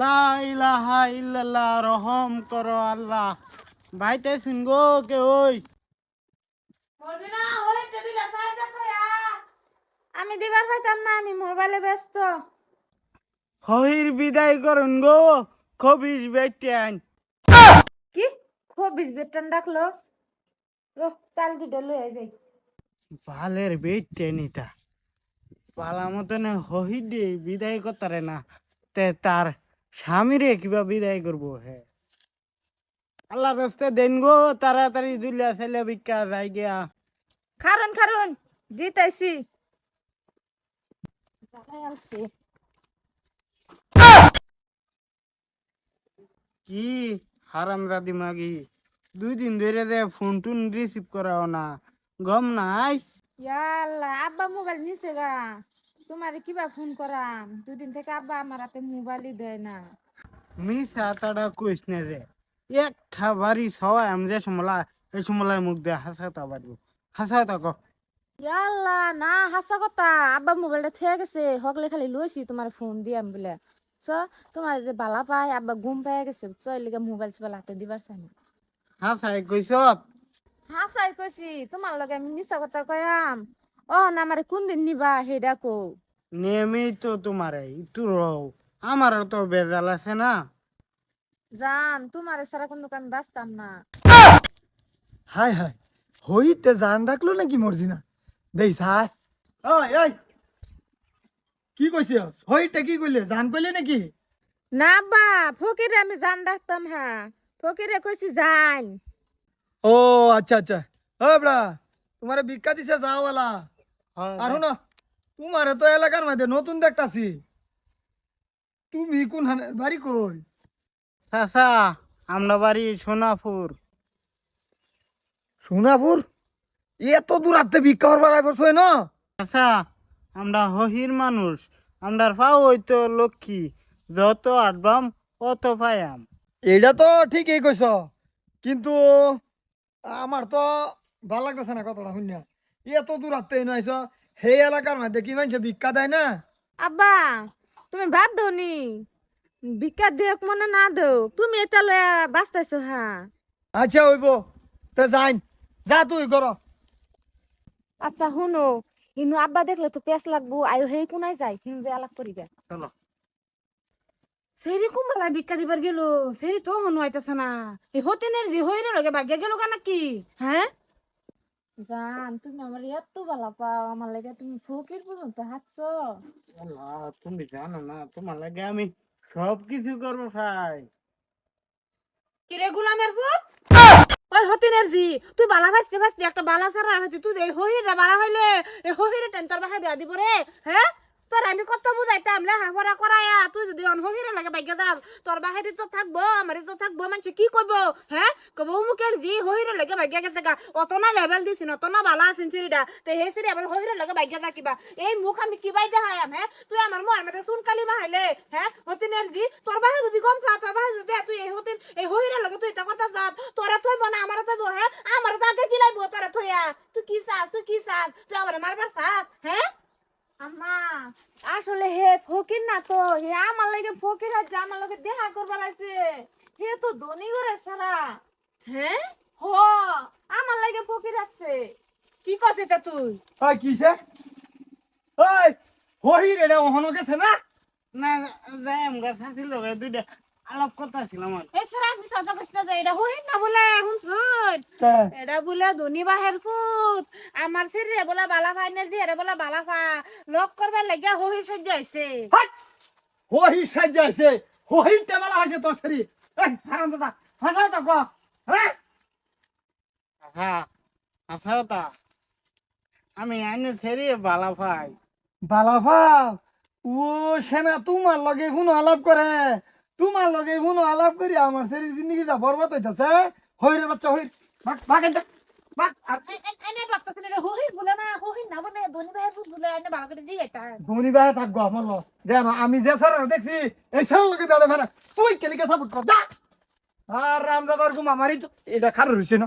লা ইলাহা ইল্লাল্লাহ রহম করো আল্লাহ। ভাইতে শুনগো কে ওই? আমি দিবার পাইতাম না আমি মোবাইলে ব্যস্ত। হহির বিদায় করুন গো খবিস বেটেন। কি? খুব বিশ বেতন ডাকলো? রো চাল দুটো লয়ে যাই। ভালের বেটেন ইতা পালা মতন হহি দে বিদায় করতারে না তে তার স্বামীরে কিবা বিদায় করব? হে। আল্লাহ রাস্তে দেন গো তাড়াতাড়ি দুলিয়া ছেলে ভিক্ষা যাই গিয়া। খারুন খারুন দিতেছি কি হারাম জাদি মাগি? দুই দিন ধরে দে ফোন টুন রিসিভ করাও না। গম নাই? ইয়াল্লা আব্বা মোবাইল নিছে গা। তোমারে কিবা ফোন করাম? দুদিন থেকে আব্বা আমার হাতে মোবাইলই দেয় না। মিসা তাড়া কইস না রে। একটা বাড়ি সবাই আমি যে সমলা এই সমলায় মুখ দিয়ে হাসাতা পারব। হাসাতা ক। ইয়াল্লা না হাসা কথা। আব্বা মোবাইলটা থেকে গেছে হকলে খালি লইছি তোমার ফোন দিয়াম বলে। চ তোমার যে বালা পায় আব্বা ঘুম পেয়ে গেছে। চ এলিগে মোবাইল সোবাইল হাতে দিবার চাই না হাসাই কইস হাসাই কইছি তোমার লগে আমি মিছা কথা কয়াম। ও না আমারে কোন দিন নিবা হেডা কো নিয়মিত তোমার ইটু রও। আমার তো বেজাল আছে না। জান তোমারে সারা কোন দোকান বাঁচতাম না। হাই হাই হইতে জান রাখল নাকি মর্জি না দেই সাই ওই ওই কি কইছিস হইতে কি কইলে? জান কইলে নাকি? না বা ফকিরে আমি জান রাখতাম হ্যাঁ ফকিরে কইছি জান ও আচ্ছা আচ্ছা। ও বড়া তোমারে ভিক্ষা দিছে যাওয়ালা। আর শুনো তোমারে তো এলাকার মধ্যে নতুন দেখতাছি। তুমি কোন বাড়ি কই? চাচা আমরা বাড়ি সোনাপুর। সোনাপুর? এত দূর আতে ভিক্ষা করবার করছ না চাচা আমরা হহির মানুষ আমরার পাও হইতো লক্ষ্মী যত আটবাম অত পায়াম এইটা তো ঠিকই কইছ কিন্তু আমার তো ভালো লাগতেছে না কথাটা শুনিয়া। এত দূর আতে নাইছ সেই এলাকার মধ্যে কি মানুষে ভিক্ষা দেয় না? আব্বা তুমি বাদ দৌনি ভিক্ষা দেখ মনে না দেও তুমি এটা লয়া বাঁচতাইছো হ্যাঁ আচ্ছা হইব। তে যাইন। যা তুই কর। আচ্ছা শুনো কিন্তু আব্বা দেখলে তো পেঁচ লাগবো আয়ো হেই কোনায় যায় কিন্তু যে আলাপ করিবে। চলো। সেরি কুম্বালা ভিক্ষা দিবার গেল সেরি তো হনু আইতাছে না। এই হতেনের যে হইরে লগে ভাগ্যে গেল কেন কি হ্যাঁ? জান তুমি আমার এত ভালো পাও আমার লাগে তুমি ফকির পর্যন্ত হাঁটছো? তুমি জানো না তোমার লাগে আমি সব কিছু করব ভাই। কিরে গুলামের পুত? ওই হতিনের জি তুই বালা ভাসতে ভাসতে একটা বালা সারা ভাসতে তুই এই হহিরে বালা হইলে এই হহিরে টেন তোর বাসায় বিয়া দিব রে হ্যাঁ? তোর আমি কত বুঝাইতাম লেখাপড়া করায়া, তুই যদি অন হহিরে লাগে বাইকে যাস, তোর বাহারি তো থাকব, আমার তো থাকব মানুষ কি করব হ্যাঁ? কব মুখের জি হহিরে লাগে বাইকে গেছে গা, অত না লেভেল দিছিন অত না বালা আছেন সিঁড়িটা তো সেই সিঁড়ি আবার হহিরে লাগে বাইকে যা কিবা এই মুখ আমি কিবাই দেখায়াম হ্যাঁ? তুই আমার মোয়ার মধ্যে চুনকালি বাহাইলে হ্যাঁ? হতিনের জি, তোর বাহে যদি গম খা, তোর বাহে যদি তুই এই হতিন, এই হহিরে লাগে তুই এটা কথা যাত তোরা তুই বনা আমার তুই হ্যাঁ? আমার তো আগে গিলাইব, তোরা তুইয়া তুই কি চাস, তুই কি চাস, তুই আমার মারবার চাস হ্যাঁ? আম্মা আসলে হে ফকির না তো হে আমার লাগে ফকির আছে আমার লগে দেখা করবার আছে। হে তো ধনী করে সারা। হ্যাঁ হ আমার লাগে ফকির আছে। কি কস এটা তুই? ওই কিসে ওই হহির রে ওহনো গেছে না? না যাই আমগা শাশির লগে দুইটা। আলাপ কথা ছিল আমার এই কৃষ্ণ যে এটা হইন না বলে তা, এটা বলে ধনী বাহের ফুট আমার ছেলে বলে বালা ফাইনাল দিয়ে বলে বালা ফা লক করবার লাগিয়া সহ্য হইছে। তোর এই হারাম দাদা হাসা তো কো? হ্যাঁ? আমি আইনে ছেড়ে বালা পাই বালাফা ও সেনা তোমার লগে শুনো আলাপ করে? তোমার লগে শুনো আলাপ করি আমার শরীর জিন্দগিটা বরবাদ হইতাছে। বাচ্চা ভাগ ভাগ হই বলে না হই বালা করে এটা। আমি যে স্যার দেখছি এই স্যার লগে দাদা ফেরা তুই কেলিকে সাপোর্ট কর আর রামদাদার গুম আমারই তো এটা খারাপ হইছে না।